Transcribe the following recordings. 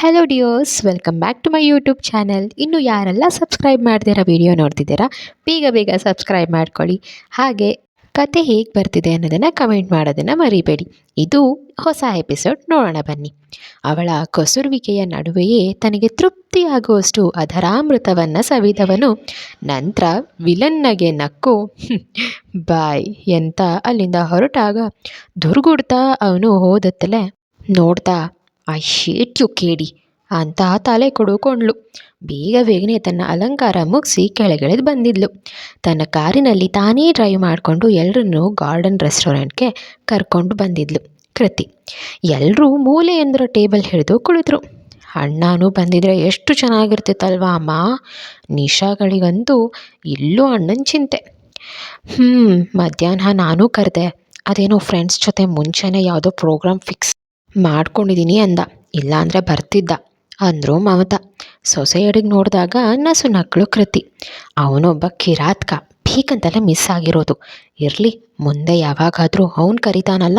Hello dears welcome back to my YouTube channel ಇನ್ನು ಯಾರೆಲ್ಲ subscribe ಮಾಡ್ತೀರಾ ವಿಡಿಯೋ ನೋಡ್ತಿದ್ದೀರಾ, ಬೇಗ ಬೇಗ ಸಬ್ಸ್ಕ್ರೈಬ್ ಮಾಡ್ಕೊಳ್ಳಿ. ಹಾಗೆ ಕತೆ ಹೇಗೆ ಬರ್ತಿದೆ ಅನ್ನೋದನ್ನು ಕಮೆಂಟ್ ಮಾಡೋದನ್ನು ಮರಿಬೇಡಿ. ಇದು ಹೊಸ ಎಪಿಸೋಡ್ ನೋಡೋಣ ಬನ್ನಿ. ಅವಳ ಕೊಸುರುವಿಕೆಯ ನಡುವೆಯೇ ತನಗೆ ತೃಪ್ತಿಯಾಗುವಷ್ಟು ಅಧರಾಮೃತವನ್ನು ಸವಿದವನು, ನಂತರ ವಿಲನ್ನಗೆ ನಕ್ಕು ಬಾಯ್ ಎಂತ ಅಲ್ಲಿಂದ ಹೊರಟಾಗ ದುರ್ಗುಡ್ತಾ ಅವನು ಹೋದತ್ತಲೇ ನೋಡ್ತಾ ಐ ಶೇಟ್ ಯು ಕೇಡಿ ಅಂತ ತಲೆ ಕೊಡುಕೊಂಡ್ಳು ಬೇಗ ಬೇಗನೆ ತನ್ನ ಅಲಂಕಾರ ಮುಗಿಸಿ ಕೆಳಗಿಳಿದು ಬಂದಿದ್ಲು. ತನ್ನ ಕಾರಿನಲ್ಲಿ ತಾನೇ ಡ್ರೈವ್ ಮಾಡಿಕೊಂಡು ಎಲ್ಲರನ್ನೂ ಗಾರ್ಡನ್ ರೆಸ್ಟೋರೆಂಟ್ಗೆ ಕರ್ಕೊಂಡು ಬಂದಿದ್ಲು ಕೃತಿ. ಎಲ್ಲರೂ ಮೂಲೆ ಎಂದ್ರ ಟೇಬಲ್ ಹಿಡಿದು ಕುಳಿತರು. ಅಣ್ಣನೂ ಬಂದಿದ್ರೆ ಎಷ್ಟು ಚೆನ್ನಾಗಿರ್ತಿತ್ತಲ್ವಾ ಅಮ್ಮ? ನಿಶಾಗಳಿಗಂತೂ ಇಲ್ಲೂ ಅಣ್ಣನ ಚಿಂತೆ. ಹ್ಞೂ ಮಧ್ಯಾಹ್ನ ನಾನೂ ಕರೆದೆ. ಅದೇನೋ ಫ್ರೆಂಡ್ಸ್ ಜೊತೆ ಮುಂಚೆನೇ ಯಾವುದೋ ಪ್ರೋಗ್ರಾಮ್ ಫಿಕ್ಸ್ ಮಾಡ್ಕೊಂಡಿದ್ದೀನಿ ಅಂದ. ಇಲ್ಲಾಂದರೆ ಬರ್ತಿದ್ದ. ಅಂದರು ಮಮತಾ. ಸೊಸೆ ಅಡಿಗೆ ನೋಡಿದಾಗ ನಸು ನಕ್ಕಳು ಕೃತಿ. ಅವನೊಬ್ಬ ಕಿರಾತ್ಕ. ಬೇಕಂತಲೇ ಮಿಸ್ ಆಗಿರೋದು. ಇರಲಿ, ಮುಂದೆ ಯಾವಾಗಾದರೂ ಅವ್ನು ಕರಿತಾನಲ್ಲ.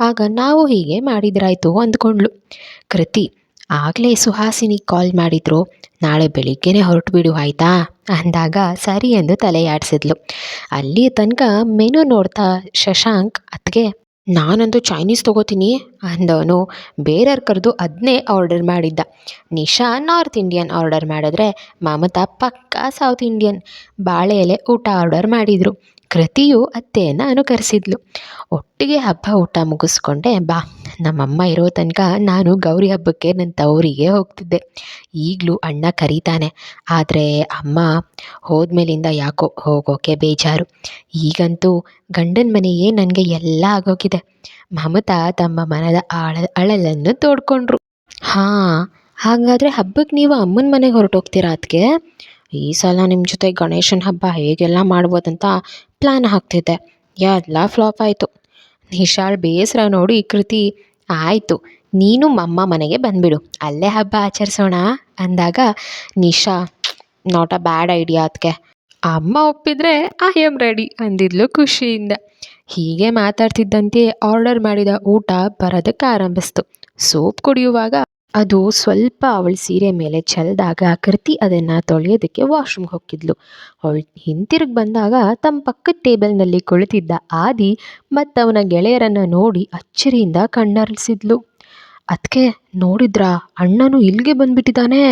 ಆಗ ನಾವು ಹೀಗೆ ಮಾಡಿದ್ರಾಯ್ತು ಅಂದ್ಕೊಂಡ್ಳು. ಕೃತಿ, ಆಗಲೇ ಸುಹಾಸಿನಿ ಕಾಲ್ ಮಾಡಿದ್ರು. ನಾಳೆ ಬೆಳಿಗ್ಗೆನೇ ಹೊರಟು ಬಿಡು ಆಯಿತಾ? ಅಂದಾಗ ಸರಿ ಎಂದು ತಲೆಯಾಡಿಸಿದ್ಲು. ಅಲ್ಲಿ ತನಕ ಮೆನು ನೋಡ್ತಾ ಶಶಾಂಕ್ ಅದಕ್ಕೆ ನಾನಂತೂ ಚೈನೀಸ್ ತೊಗೋತೀನಿ ಅಂದವನು ಬೇರೆಯವ್ರು ಕರೆದು ಅದನ್ನೇ ಆರ್ಡರ್ ಮಾಡಿದ್ದ. ನಿಶಾ ನಾರ್ತ್ ಇಂಡಿಯನ್ ಆರ್ಡರ್ ಮಾಡಿದ್ರೆ ಮಮತಾ ಪಕ್ಕಾ ಸೌತ್ ಇಂಡಿಯನ್ ಬಾಳೆ ಎಲೆ ಊಟ ಆರ್ಡರ್ ಮಾಡಿದರು. ಕೃತಿಯು ಅತ್ತೆಯನ್ನು ಅನುಕರಿಸಿದ್ಲು. ಒಟ್ಟಿಗೆ ಹಬ್ಬ ಊಟ ಮುಗಿಸ್ಕೊಂಡೆ, ಬಾ, ನಮ್ಮಮ್ಮ ಇರೋ ತನಕ ನಾನು ಗೌರಿ ಹಬ್ಬಕ್ಕೆ ನನ್ನ ತವರಿಗೆ ಹೋಗ್ತಿದ್ದೆ. ಈಗಲೂ ಅಣ್ಣ ಕರೀತಾನೆ. ಆದರೆ ಅಮ್ಮ ಹೋದ್ಮೇಲಿಂದ ಯಾಕೋ ಹೋಗೋಕೆ ಬೇಜಾರು. ಈಗಂತೂ ಗಂಡನ ಮನೆಯೇ ನನಗೆ ಎಲ್ಲ ಆಗೋಗಿದೆ. ಮಮತಾ ತಮ್ಮ ಮನದ ಆಳ, ಅಳಲನ್ನು ತೋಡ್ಕೊಂಡ್ರು. ಹಾಂ, ಹಾಗಾದರೆ ಹಬ್ಬಕ್ಕೆ ನೀವು ಅಮ್ಮನ ಮನೆಗೆ ಹೊರಟೋಗ್ತೀರಾ ಅದಕ್ಕೆ ಈ ಸಲ ನಿಮ್ಮ ಜೊತೆ ಗಣೇಶನ ಹಬ್ಬ ಹೇಗೆಲ್ಲ ಮಾಡ್ಬೋದಂತ ಪ್ಲ್ಯಾನ್ ಹಾಕ್ತಿದ್ದೆ. ಎಲ್ಲ ಫ್ಲಾಪ್ ಆಯಿತು. ನಿಶಾಳ್ ಬೇಸರ ನೋಡಿ ಕೃತಿ, ಆಯಿತು, ನೀನು ಅಮ್ಮ ಮನೆಗೆ ಬಂದುಬಿಡು. ಅಲ್ಲೇ ಹಬ್ಬ ಆಚರಿಸೋಣ ಅಂದಾಗ, Nisha not a bad idea ಅದಕ್ಕೆ ಅಮ್ಮ ಒಪ್ಪಿದ್ರೆ ಐ ಆಮ್ ರೆಡಿ ಅಂದಿದ್ಲು ಖುಷಿಯಿಂದ. ಹೀಗೆ ಮಾತಾಡ್ತಿದ್ದಂತೆ ಆರ್ಡರ್ ಮಾಡಿದ ಊಟ ಬರೋದಕ್ಕೆ ಆರಂಭಿಸ್ತು. ಸೂಪ್ ಕುಡಿಯುವಾಗ ಅದು ಸ್ವಲ್ಪ ಅವಳ ಸೀರೆ ಮೇಲೆ ಚೆಲ್ಲಿದಾಗ ಕೃತಿ ಅದನ್ನು ತೊಳೆಯೋದಕ್ಕೆ ವಾಶ್ರೂಮ್ಗೆ ಹೋಗಿದ್ಲು ಅವಳು ಹಿಂತಿರುಗಿ ಬಂದಾಗ ತಮ್ಮ ಪಕ್ಕದ ಟೇಬಲ್ನಲ್ಲಿ ಕುಳಿತಿದ್ದ ಆದಿ ಮತ್ತು ಅವನ ಗೆಳೆಯರನ್ನು ನೋಡಿ ಅಚ್ಚರಿಯಿಂದ ಕಣ್ಣರಳಿಸಿದ್ಲು. ಅದಕ್ಕೆ ನೋಡಿದ್ರಾ? ಅಣ್ಣನು ಇಲ್ಲಿಗೆ ಬಂದ್ಬಿಟ್ಟಿದ್ದಾನೆ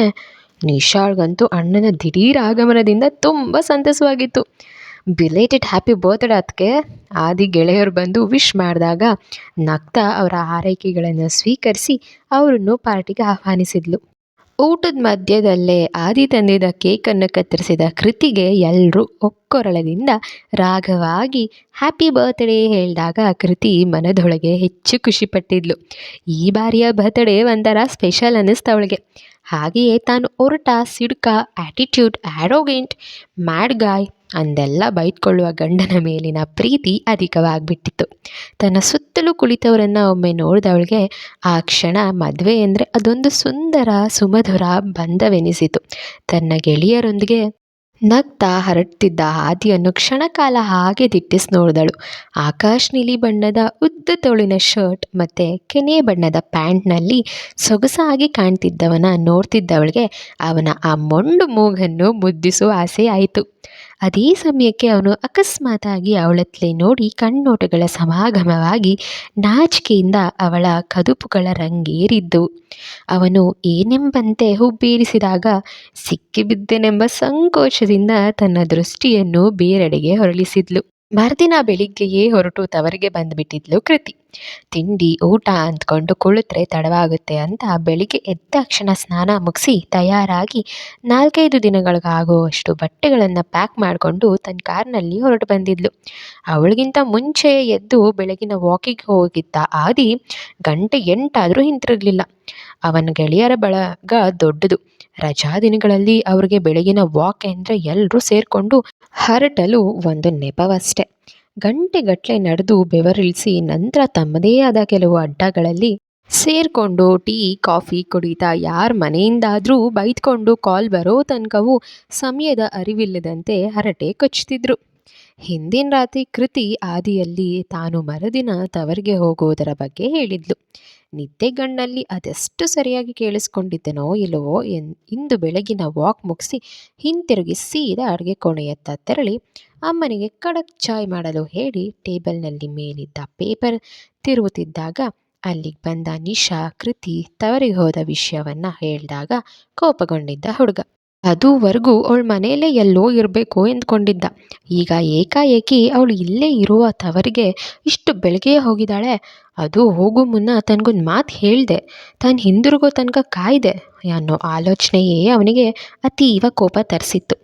ನಿಶಾಳ್ಗಂತೂ ಅಣ್ಣನ ದಿಢೀರ್ ಆಗಮನದಿಂದ ತುಂಬ ಸಂತಸವಾಗಿತ್ತು. ಬಿಲೇಟೆಡ್ ಹ್ಯಾಪಿ ಬರ್ತ್ಡೇ ಅದಕ್ಕೆ ಆದಿ ಗೆಳೆಯರು ಬಂದು ವಿಶ್ ಮಾಡಿದಾಗ ನಗ್ತಾ ಅವರ ಆರೈಕೆಗಳನ್ನು ಸ್ವೀಕರಿಸಿ ಅವರನ್ನು ಪಾರ್ಟಿಗೆ ಆಹ್ವಾನಿಸಿದ್ಲು. ಊಟದ ಮಧ್ಯದಲ್ಲೇ ಆದಿ ತಂದಿದ್ದ ಕೇಕನ್ನು ಕತ್ತರಿಸಿದ ಕೃತಿಗೆ ಎಲ್ಲರೂ ಒಕ್ಕೊರಳದಿಂದ ರಾಗವಾಗಿ ಹ್ಯಾಪಿ ಬರ್ತ್ಡೇ ಹೇಳಿದಾಗ ಕೃತಿ ಮನದೊಳಗೆ ಹೆಚ್ಚು ಖುಷಿಪಟ್ಟಿದ್ಲು ಈ ಬಾರಿಯ ಬರ್ತ್ಡೇ ಒಂಥರ ಸ್ಪೆಷಲ್ ಅನ್ನಿಸ್ತವಳಿಗೆ ಹಾಗೆಯೇ ತಾನು ಒರಟ, ಸಿಡ್ಕ ಆ್ಯಟಿಟ್ಯೂಡ್ ಆ್ಯರೋಗೆಂಟ್ ಮ್ಯಾಡ್ ಗಾಯ್ ಅಂದೆಲ್ಲ ಬೈಟ್ಕೊಳ್ಳುವ ಗಂಡನ ಮೇಲಿನ ಪ್ರೀತಿ ಅಧಿಕವಾಗಿಬಿಟ್ಟಿತ್ತು. ತನ್ನ ಸುತ್ತಲೂ ಕುಳಿತವರನ್ನು ಒಮ್ಮೆ ನೋಡಿದವಳಿಗೆ, ಆ ಕ್ಷಣ ಮದುವೆ ಅಂದರೆ ಅದೊಂದು ಸುಂದರ ಸುಮಧುರ ಬಂಧವೆನಿಸಿತು. ತನ್ನ ಗೆಳೆಯರೊಂದಿಗೆ ನಗ್ತಾ ಹರಡ್ತಿದ್ದ ಹಾದಿಯನ್ನು ಕ್ಷಣಕಾಲ ಹಾಗೆ ದಿಟ್ಟಿಸಿ ನೋಡಿದಳು. ಆಕಾಶ್ ನೀಲಿ ಬಣ್ಣದ ಉದ್ದ ತೋಳಿನ ಶರ್ಟ್ ಮತ್ತು ಕೆನೆ ಬಣ್ಣದ ಪ್ಯಾಂಟ್ನಲ್ಲಿ ಸೊಗಸಾಗಿ ಕಾಣ್ತಿದ್ದವನ ನೋಡ್ತಿದ್ದವಳಿಗೆ ಅವನ ಆ ಮೊಂಡು ಮೂಗನ್ನು ಮುದ್ದಿಸುವ ಆಸೆ ಆಯಿತು. ಅದೇ ಸಮಯಕ್ಕೆ ಅವನು ಅಕಸ್ಮಾತಾಗಿ ಅವಳತ್ಲೆ ನೋಡಿ ಕಣ್ಣೋಟಗಳ ಸಮಾಗಮವಾಗಿ ನಾಚಿಕೆಯಿಂದ ಅವಳ ಕದುಪುಗಳ ರಂಗೇರಿದ್ದು. ಅವನು ಏನೆಂಬಂತೆ ಹುಬ್ಬೇರಿಸಿದಾಗ ಸಿಕ್ಕಿಬಿದ್ದೆನೆಂಬ ಸಂಕೋಚದಿಂದ ತನ್ನ ದೃಷ್ಟಿಯನ್ನು ಬೇರೆಡೆಗೆ ಹೊರಳಿಸಿದ್ಲು. ಮರುದಿನ ಬೆಳಿಗ್ಗೆಯೇ ಹೊರಟು ತವರಿಗೆ ಬಂದುಬಿಟ್ಟಿದ್ಲು ಕೃತಿ. ತಿಂಡಿ, ಊಟ ಅಂದ್ಕೊಂಡು ಕುಳಿತರೆ ತಡವಾಗುತ್ತೆ ಅಂತ ಬೆಳಿಗ್ಗೆ ಎದ್ದ ತಕ್ಷಣ ಸ್ನಾನ ಮುಗಿಸಿ ತಯಾರಾಗಿ ನಾಲ್ಕೈದು ದಿನಗಳಿಗಾಗುವಷ್ಟು ಬಟ್ಟೆಗಳನ್ನು ಪ್ಯಾಕ್ ಮಾಡಿಕೊಂಡು ತನ್ನ ಕಾರ್ನಲ್ಲಿ ಹೊರಟು ಬಂದಿದ್ಲು. ಅವಳಿಗಿಂತ ಮುಂಚೆ ಎದ್ದು ಬೆಳಗಿನ ವಾಕಿಗೆ ಹೋಗಿದ್ದ ಆದಿ ಗಂಟೆ ಎಂಟಾದರೂ ಹಿಂತಿರುಗಲಿಲ್ಲ. ಅವನ ಗೆಳೆಯರ ಬಳಗ ದೊಡ್ಡದು. ರಜಾ ದಿನಗಳಲ್ಲಿ ಅವ್ರಿಗೆ ಬೆಳಗಿನ ವಾಕ್ ಅಂದರೆ ಎಲ್ಲರೂ ಸೇರಿಕೊಂಡು ಹರಟಲು ಒಂದು ನೆಪವಷ್ಟೆ. ಗಂಟೆಗಟ್ಟಲೆ ನಡೆದು ಬೆವರಿಳಿಸಿ ನಂತರ ತಮ್ಮದೇ ಆದ ಕೆಲವು ಅಡ್ಡಗಳಲ್ಲಿ ಸೇರಿಕೊಂಡು ಟೀ, ಕಾಫಿ ಕುಡಿತಾ ಯಾರ ಮನೆಯಿಂದಾದರೂ ಬೈದ್ಕೊಂಡು ಕಾಲ್ ಬರೋ ತನಕವೂ ಸಮಯದ ಅರಿವಿಲ್ಲದಂತೆ ಹರಟೆ ಕಚ್ಚುತ್ತಿದ್ರು ಹಿಂದಿನ ರಾತ್ರಿ ಕೃತಿ ಆದಿಯಲ್ಲಿ ತಾನು ಮರುದಿನ ತವರಿಗೆ ಹೋಗುವುದರ ಬಗ್ಗೆ ಹೇಳಿದ್ಲು. ನಿದ್ದೆಗಣ್ಣಲ್ಲಿ ಅದೆಷ್ಟು ಸರಿಯಾಗಿ ಕೇಳಿಸ್ಕೊಂಡಿದ್ದೆನೋ ಇಲ್ಲವೋ ಎನ್, ಇಂದು ಬೆಳಗಿನ ವಾಕ್ ಮುಗಿಸಿ ಹಿಂತಿರುಗಿ ಸೀದಾ ಅಡುಗೆ ಕೋಣೆಯತ್ತ ತೆರಳಿ ಅಮ್ಮನಿಗೆ ಕಡಕ್ ಚಾಯ್ ಮಾಡಲು ಹೇಳಿ ಟೇಬಲ್ನಲ್ಲಿ ಮೇಲಿದ್ದ ಪೇಪರ್ ತಿರುವುತ್ತಿದ್ದಾಗ ಅಲ್ಲಿಗೆ ಬಂದ ನಿಶಾ, ಕೃತಿ ತವರಿಗೆ ಹೋದ ವಿಷಯವನ್ನು ಹೇಳಿದಾಗ ಕೋಪಗೊಂಡಿದ್ದ ಹುಡುಗ. ಅದುವರೆಗೂ ಅವಳ ಮನೆಯಲ್ಲೇ ಎಲ್ಲೋ ಇರಬೇಕು ಎಂದ್ಕೊಂಡಿದ್ದ. ಈಗ ಏಕಾಏಕಿ ಅವಳು ಇಲ್ಲೇ ಇರುವ ತವರಿಗೆ ಇಷ್ಟು ಬೆಳಗ್ಗೆಯೇ ಹೋಗಿದ್ದಾಳೆ. ಅದು ಹೋಗೋ ಮುನ್ನ ತನಗೊಂದು ಮಾತು ಹೇಳಿದೆ. ತಾನು ಹಿಂದಿರುಗೋ ತನಕ ಕಾಯ್ದೆ ಅನ್ನೋ ಆಲೋಚನೆಯೇ ಅವನಿಗೆ ಅತೀವ ಕೋಪ ತರಿಸಿತ್ತು.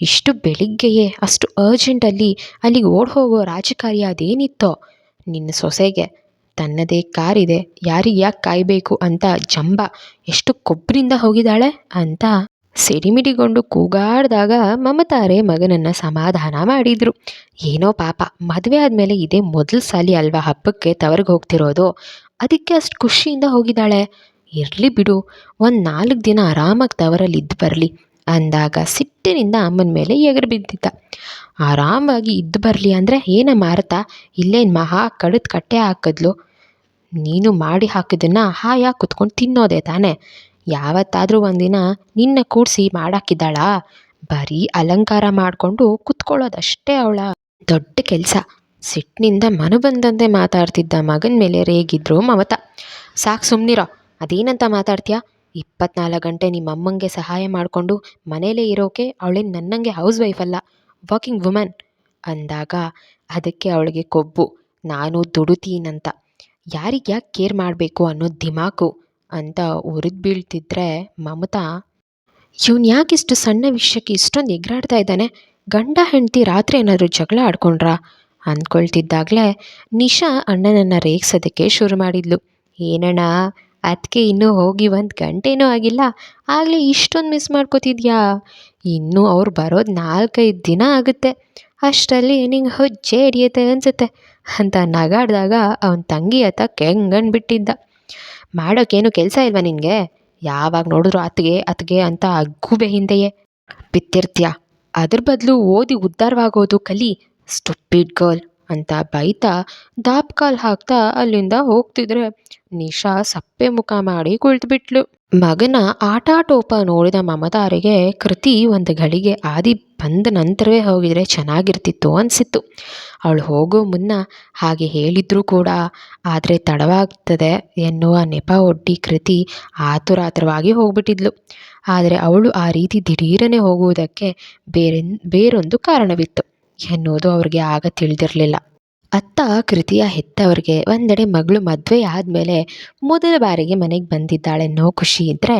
ಇಷ್ಟು ಬೆಳಿಗ್ಗೆಯೇ ಅಷ್ಟು ಅರ್ಜೆಂಟಲ್ಲಿ ಅಲ್ಲಿಗೆ ಓಡ್ ಹೋಗೋ ರಾಜಕಾರ್ಯ ಅದೇನಿತ್ತೋ? ನಿನ್ನ ಸೊಸೆಗೆ ತನ್ನದೇ ಕಾರಿದೆ. ಯಾರಿಗೆ ಯಾಕೆ ಕಾಯಬೇಕು ಅಂತ ಜಂಬ. ಎಷ್ಟು ಕೊಬ್ಬರಿಂದ ಹೋಗಿದ್ದಾಳೆ ಅಂತ ಸಿಡಿಮಿಡಿಗೊಂಡು ಕೂಗಾಡಿದಾಗ ಮಮತಾರೆ ಮಗನನ್ನು ಸಮಾಧಾನ ಮಾಡಿದ್ರು. ಏನೋ ಪಾಪ, ಮದುವೆ ಆದಮೇಲೆ ಇದೇ ಮೊದಲ ಸಾಲಿ ಅಲ್ವಾ ಹಬ್ಬಕ್ಕೆ ತವರಿಗೆ ಹೋಗ್ತಿರೋದು? ಅದಕ್ಕೆ ಅಷ್ಟು ಖುಷಿಯಿಂದ ಹೋಗಿದ್ದಾಳೆ. ಇರಲಿ ಬಿಡು, ಒಂದು ನಾಲ್ಕು ದಿನ ಆರಾಮಾಗಿ ತವರಲ್ಲಿ ಇದ್ದು ಬರಲಿ ಅಂದಾಗ ಸಿಟ್ಟಿನಿಂದ ಅಮ್ಮನ ಮೇಲೆ ಎಗರು ಬಿದ್ದಿದ್ದ. ಆರಾಮಾಗಿ ಇದ್ದು ಬರಲಿ ಅಂದರೆ ಏನ ಮಾರತ? ಇಲ್ಲೇನು ಮಹಾ ಕಡಿದು ಕಟ್ಟೆ ಹಾಕಿದ್ಲು? ನೀನು ಮಾಡಿ ಹಾಕಿದ್ದನ್ನು ಹಾಯಾಗಿ ಕುತ್ಕೊಂಡು ತಿನ್ನೋದೆ ತಾನೇ? ಯಾವತ್ತಾದರೂ ಒಂದಿನ ನಿನ್ನ ಕೂಡಿಸಿ ಮಾಡಾಕಿದ್ದಾಳಾ. ಬರೀ ಅಲಂಕಾರ ಮಾಡಿಕೊಂಡು ಕುತ್ಕೊಳ್ಳೋದಷ್ಟೇ ಅವಳ. ದೊಡ್ಡ ಕೆಲಸ. ಸಿಟ್ಟಿನಿಂದ ಮನು ಬಂದಂತೆ ಮಾತಾಡ್ತಿದ್ದ ಮಗನ ಮೇಲೆ ರೇಗಿದ್ರು ಮಮತಾ. ಸಾಕು ಸುಮ್ಮನಿರೋ ಅದೇನಂತ ಮಾತಾಡ್ತೀಯಾ? ಇಪ್ಪತ್ನಾಲ್ಕು ಗಂಟೆ ನಿಮ್ಮ ಅಮ್ಮಂಗೆ ಸಹಾಯ ಮಾಡಿಕೊಂಡು ಮನೇಲೇ ಇರೋಕೆ ಅವಳೇನು ನನ್ನಂಗೆ ಹೌಸ್ ವೈಫ್ ಅಲ್ಲ. ವರ್ಕಿಂಗ್ ವುಮನ್ ಅಂದಾಗ ಅದಕ್ಕೆ ಅವಳಿಗೆ ಕೊಬ್ಬು. ನಾನು ದುಡುತೀನಂತ. ಯಾರಿಗೆ ಯಾಕೆ ಕೇರ್ ಮಾಡಬೇಕು ಅನ್ನೋ ದಿಮಾಕು. ಅಂತ ಉರಿದು ಬೀಳ್ತಿದ್ರೆ ಮಮತಾ, ಇವನು ಯಾಕಿಷ್ಟು ಸಣ್ಣ ವಿಷಯಕ್ಕೆ ಇಷ್ಟೊಂದು ಎಗ್ರಾಡ್ತಾ ಇದ್ದಾನೆ? ಗಂಡ ಹೆಂಡತಿ ರಾತ್ರಿ ಏನಾದರೂ ಜಗಳ ಆಡ್ಕೊಂಡ್ರಾ? ಅಂದ್ಕೊಳ್ತಿದ್ದಾಗಲೇ ನಿಶಾ ಅಣ್ಣನನ್ನು ರೇಗಿಸೋದಕ್ಕೆ ಶುರು ಮಾಡಿದ್ಲು. ಏನಣ್ಣ ಅದಕ್ಕೆ ಇನ್ನೂ ಹೋಗಿ ಒಂದು ಗಂಟೆನೂ ಆಗಿಲ್ಲ. ಆಗಲೇ ಇಷ್ಟೊಂದು ಮಿಸ್ ಮಾಡ್ಕೋತಿದ್ಯಾ? ಇನ್ನೂ ಅವ್ರು ಬರೋದು ನಾಲ್ಕೈದು ದಿನ ಆಗುತ್ತೆ. ಅಷ್ಟರಲ್ಲಿ ನಿಂಗೆ ಹೊಜ್ಜೆ ಹಿಡಿಯುತ್ತೆ ಅನಿಸುತ್ತೆ. ಅಂತ ನಗಾಡಿದಾಗ ಅವನ ತಂಗಿ ಅತ್ತ ಕೆಂಗಂಡು ಮಾಡೋಕ್ಕೇನು ಕೆಲಸ ಇಲ್ವಾ ನಿನಗೆ? ಯಾವಾಗ ನೋಡಿದ್ರು ಅತ್ಗೆ ಅತ್ಗೆ ಅಂತ ಅಗ್ಗುಬೆ ಹಿಂದೆಯೇ. ಬಿತ್ತಿರ್ತೀಯ? ಅದ್ರ ಬದಲು ಓದಿ ಉದ್ಧಾರವಾಗೋದು ಕಲಿ. ಸ್ಟುಪಿಡ್ ಗರ್ಲ್ ಅಂತ ಬೈತಾ ದಾಪ್ಕಾಲ್ ಹಾಕ್ತಾ ಅಲ್ಲಿಂದ ಹೋಗ್ತಿದ್ರೆ ನಿಶಾ ಸಪ್ಪೆ ಮುಖ ಮಾಡಿ ಕುಳಿತುಬಿಟ್ಲು. ಮಗನ ಆಟಾಟೋಪ ನೋಡಿದ ಮಮತಾರಿಗೆ ಕೃತಿ ಒಂದು ಗಳಿಗೆ ಆದಿ ಬಂದ ನಂತರವೇ ಹೋಗಿದರೆ ಚೆನ್ನಾಗಿರ್ತಿತ್ತು ಅನಿಸಿತ್ತು. ಅವಳು ಹೋಗೋ ಮುನ್ನ ಹಾಗೆ ಹೇಳಿದ್ರು ಕೂಡ. ಆದರೆ ತಡವಾಗ್ತದೆ ಎನ್ನುವ ನೆಪ ಒಡ್ಡಿ ಕೃತಿ ಆತುರಾತುರವಾಗಿ ಹೋಗ್ಬಿಟ್ಟಿದ್ಲು. ಆದರೆ ಅವಳು ಆ ರೀತಿ ದಿಢೀರನೆ ಹೋಗುವುದಕ್ಕೆ ಬೇರೆ, ಬೇರೊಂದು ಕಾರಣವಿತ್ತು. ಎನ್ನುವುದು ಅವ್ರಿಗೆ ಆಗ ತಿಳಿದಿರಲಿಲ್ಲ. ಅತ್ತ ಕೃತಿಯ ಹೆತ್ತವರಿಗೆ ಒಂದೆಡೆ ಮಗಳು ಮದುವೆ ಆದಮೇಲೆ ಮೊದಲ ಬಾರಿಗೆ ಮನೆಗೆ ಬಂದಿದ್ದಾಳೆನ್ನೋ ಖುಷಿ ಇದ್ದರೆ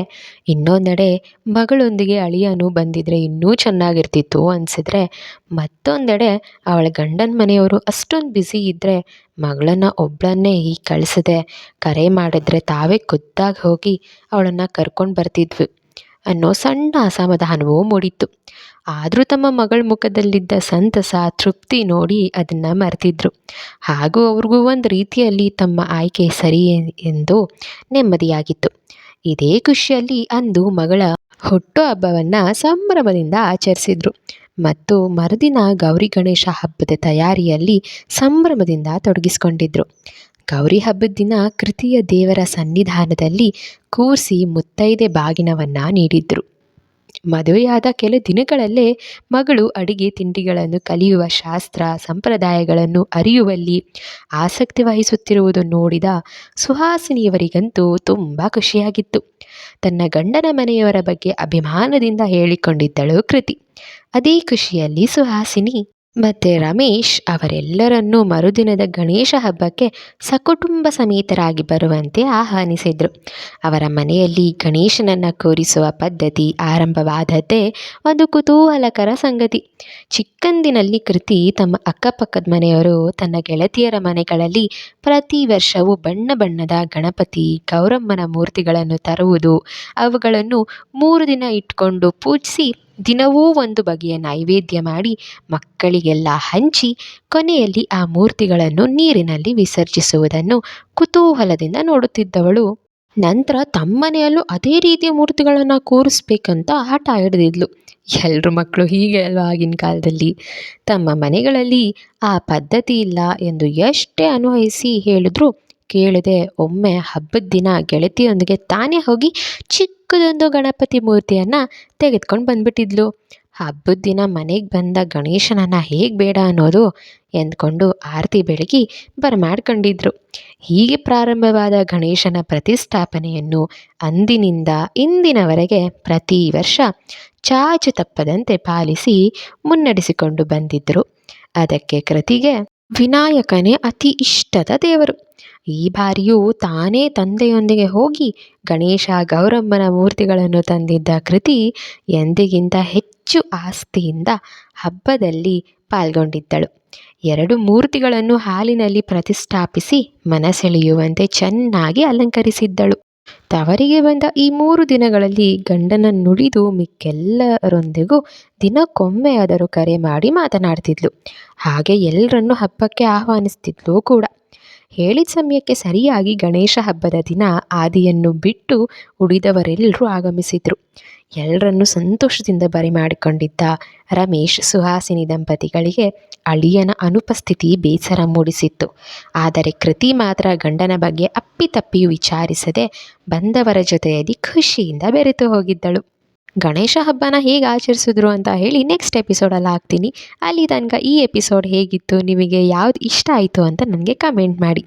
ಇನ್ನೊಂದೆಡೆ ಮಗಳೊಂದಿಗೆ ಅಳಿಯನು ಬಂದಿದ್ದರೆ ಇನ್ನೂ ಚೆನ್ನಾಗಿರ್ತಿತ್ತು ಅನಿಸಿದ್ರೆ, ಮತ್ತೊಂದೆಡೆ ಅವಳ ಗಂಡನ ಮನೆಯವರು ಅಷ್ಟೊಂದು ಬ್ಯುಸಿ ಇದ್ದರೆ ಮಗಳನ್ನು ಒಬ್ಬಳನ್ನೇ ಹೀಗೆ ಕಳಿಸದೆ ಕರೆ ಮಾಡಿದ್ರೆ ತಾವೇ ಖುದ್ದಾಗಿ ಹೋಗಿ ಅವಳನ್ನು ಕರ್ಕೊಂಡು ಬರ್ತಿದ್ವಿ ಅನ್ನೋ ಸಣ್ಣ ಅಸಮಾಧಾನವೂ ಮೂಡಿತ್ತು. ಆದರೂ ತಮ್ಮ ಮಗಳ ಮುಖದಲ್ಲಿದ್ದ ಸಂತಸ, ತೃಪ್ತಿ ನೋಡಿ ಅದನ್ನು ಮರೆತಿದ್ರು. ಹಾಗೂ ಅವ್ರಿಗೂ ಒಂದು ರೀತಿಯಲ್ಲಿ ತಮ್ಮ ಆಯ್ಕೆ ಸರಿ ಎಂದು ನೆಮ್ಮದಿಯಾಗಿತ್ತು. ಇದೇ ಖುಷಿಯಲ್ಲಿ ಅಂದು ಮಗಳ ಹುಟ್ಟು ಹಬ್ಬವನ್ನು ಸಂಭ್ರಮದಿಂದ ಆಚರಿಸಿದ್ರು. ಮತ್ತು ಮರುದಿನ ಗೌರಿ ಗಣೇಶ ಹಬ್ಬದ ತಯಾರಿಯಲ್ಲಿ ಸಂಭ್ರಮದಿಂದ ತೊಡಗಿಸಿಕೊಂಡಿದ್ರು. ಗೌರಿ ಹಬ್ಬದ ದಿನ ಕೃತಿಯ ದೇವರ ಸನ್ನಿಧಾನದಲ್ಲಿ ಕೂರಿಸಿ ಮುತ್ತೈದೆ ಬಾಗಿನವನ್ನು ನೀಡಿದ್ರು. ಮದುವೆಯಾದ ಕೆಲ ದಿನಗಳಲ್ಲೇ ಮಗಳು ಅಡಿಗೆ ತಿಂಡಿಗಳನ್ನು ಕಲಿಯುವ ಶಾಸ್ತ್ರ, ಸಂಪ್ರದಾಯಗಳನ್ನು ಅರಿಯುವಲ್ಲಿ ಆಸಕ್ತಿ ವಹಿಸುತ್ತಿರುವುದು ನೋಡಿದ ಸುಹಾಸಿನಿಯವರಿಗಂತೂ ತುಂಬ ಖುಷಿಯಾಗಿತ್ತು. ತನ್ನ ಗಂಡನ ಮನೆಯವರ ಬಗ್ಗೆ ಅಭಿಮಾನದಿಂದ ಹೇಳಿಕೊಂಡಿದ್ದಳು ಕೃತಿ. ಅದೇ ಖುಷಿಯಲ್ಲಿ ಸುಹಾಸಿನಿ ಮತ್ತು ರಮೇಶ್ ಅವರೆಲ್ಲರನ್ನೂ ಮರುದಿನದ ಗಣೇಶ ಹಬ್ಬಕ್ಕೆ ಸಕುಟುಂಬ ಸಮೇತರಾಗಿ ಬರುವಂತೆ ಆಹ್ವಾನಿಸಿದರು. ಅವರ ಮನೆಯಲ್ಲಿ ಗಣೇಶನನ್ನು ಕೂರಿಸುವ ಪದ್ಧತಿ, ಆರಂಭವಾದದ್ದೇ ಒಂದು ಕುತೂಹಲಕರ ಸಂಗತಿ. ಚಿಕ್ಕಂದಿನಲ್ಲಿ ಕೃತಿ ತಮ್ಮ ಅಕ್ಕಪಕ್ಕದ ಮನೆಯವರು ತನ್ನ ಗೆಳತಿಯರ ಮನೆಗಳಲ್ಲಿ ಪ್ರತಿ ವರ್ಷವೂ ಬಣ್ಣ ಬಣ್ಣದ ಗಣಪತಿ, ಗೌರಮ್ಮನ ಮೂರ್ತಿಗಳನ್ನು ತರುವುದು, ಅವುಗಳನ್ನು ಮೂರು ದಿನ ಇಟ್ಕೊಂಡು ಪೂಜಿಸಿ ದಿನವೂ ಒಂದು ಬಗೆಯ ನೈವೇದ್ಯ ಮಾಡಿ ಮಕ್ಕಳಿಗೆಲ್ಲ ಹಂಚಿ ಕೊನೆಯಲ್ಲಿ ಆ ಮೂರ್ತಿಗಳನ್ನು ನೀರಿನಲ್ಲಿ ವಿಸರ್ಜಿಸುವುದನ್ನು ಕುತೂಹಲದಿಂದ ನೋಡುತ್ತಿದ್ದವಳು. ನಂತರ ತಮ್ಮನೆಯಲ್ಲೂ ಅದೇ ರೀತಿಯ ಮೂರ್ತಿಗಳನ್ನು ಕೂರಿಸ್ಬೇಕಂತ ಹಠ ಹಿಡಿದಿದ್ಲು. ಎಲ್ಲರ ಮಕ್ಕಳು ಹೀಗೆ ಅಲ್ವಾ ಆಗಿನ ಕಾಲದಲ್ಲಿ? ತಮ್ಮ ಮನೆಗಳಲ್ಲಿ ಆ ಪದ್ಧತಿ ಇಲ್ಲ ಎಂದು ಎಷ್ಟೇ ಅನ್ವಯಿಸಿ ಹೇಳಿದ್ರು ಕೇಳದೆ ಒಮ್ಮೆ ಹಬ್ಬದ ದಿನ ಗೆಳತಿಯೊಂದಿಗೆ ತಾನೇ ಹೋಗಿ ಚಿಕ್ಕದೊಂದು ಗಣಪತಿ ಮೂರ್ತಿಯನ್ನು ತೆಗೆದ್ಕೊಂಡು ಬಂದ್ಬಿಟ್ಟಿದ್ಲು. ಹಬ್ಬದ ದಿನ ಮನೆಗೆ ಬಂದ ಗಣೇಶನನ್ನು ಹೇಗೆ ಬೇಡ ಅನ್ನೋದು ಎಂದ್ಕೊಂಡು ಆರತಿ ಬೆಳಗಿ ಬರಮಾಡ್ಕೊಂಡಿದ್ರು. ಹೀಗೆ ಪ್ರಾರಂಭವಾದ ಗಣೇಶನ ಪ್ರತಿಷ್ಠಾಪನೆಯನ್ನು ಅಂದಿನಿಂದ ಇಂದಿನವರೆಗೆ ಪ್ರತಿ ವರ್ಷ ಚಾಚು ತಪ್ಪದಂತೆ ಪಾಲಿಸಿ ಮುನ್ನಡೆಸಿಕೊಂಡು ಬಂದಿದ್ದರು ಅದಕ್ಕೆ ಕೃತಿಗೆ ವಿನಾಯಕನೇ ಅತಿ ಇಷ್ಟದ ದೇವರು. ಈ ಬಾರಿಯೂ ತಾನೇ ತಂದೆಯೊಂದಿಗೆ ಹೋಗಿ ಗಣೇಶ ಗೌರಮ್ಮನ ಮೂರ್ತಿಗಳನ್ನು ತಂದಿದ್ದ ಕೃತಿ ಎಂದಿಗಿಂತ ಹೆಚ್ಚು ಆಸ್ತಿಯಿಂದ ಹಬ್ಬದಲ್ಲಿ ಪಾಲ್ಗೊಂಡಿದ್ದಳು. ಎರಡು ಮೂರ್ತಿಗಳನ್ನು ಹಾಲಿನಲ್ಲಿ ಪ್ರತಿಷ್ಠಾಪಿಸಿ ಮನಸೆಳೆಯುವಂತೆ ಚೆನ್ನಾಗಿ ಅಲಂಕರಿಸಿದ್ದಳು. ತವರಿಗೆ ಬಂದ ಈ ಮೂರು ದಿನಗಳಲ್ಲಿ ಗಂಡನ ನುಡಿದು ಮಿಕ್ಕೆಲ್ಲರೊಂದಿಗೂ ದಿನಕ್ಕೊಮ್ಮೆಯಾದರೂ ಕರೆ ಮಾಡಿ ಮಾತನಾಡ್ತಿದ್ಲು. ಹಾಗೆ ಎಲ್ಲರನ್ನು ಹಬ್ಬಕ್ಕೆ ಆಹ್ವಾನಿಸ್ತಿದ್ಲು ಕೂಡ. ಹೇಳಿದ ಸಮಯಕ್ಕೆ ಸರಿಯಾಗಿ ಗಣೇಶ ಹಬ್ಬದ ದಿನ ಆದಿಯನ್ನು ಬಿಟ್ಟು ಉಳಿದವರೆಲ್ಲರೂ ಆಗಮಿಸಿದ್ರು. ಎಲ್ಲರನ್ನೂ ಸಂತೋಷದಿಂದ ಬರಿಮಾಡಿಕೊಂಡಿದ್ದ ರಮೇಶ್ ಸುಹಾಸಿನಿ ದಂಪತಿಗಳಿಗೆ ಅಳಿಯನ ಅನುಪಸ್ಥಿತಿ ಬೇಸರ ಮೂಡಿಸಿತ್ತು. ಆದರೆ ಕೃತಿ ಮಾತ್ರ ಗಂಡನ ಬಗ್ಗೆ ಅಪ್ಪಿತಪ್ಪಿಯೂ ವಿಚಾರಿಸದೆ ಬಂದವರ ಜೊತೆಯಲ್ಲಿ ಖುಷಿಯಿಂದ ಬೆರೆತು ಹೋಗಿದ್ದಳು. ಗಣೇಶ ಹಬ್ಬನ ಹೇಗೆ ಆಚರಿಸಿದ್ರು ಅಂತ ಹೇಳಿ ನೆಕ್ಸ್ಟ್ ಎಪಿಸೋಡಲ್ಲಿ ಹಾಕ್ತೀನಿ. ಅಲ್ಲಿ ತನಕ ಈ ಎಪಿಸೋಡ್ ಹೇಗಿತ್ತು, ನಿಮಗೆ ಯಾವ್ದು ಇಷ್ಟ ಆಯಿತು ಅಂತ ನನಗೆ ಕಮೆಂಟ್ ಮಾಡಿ.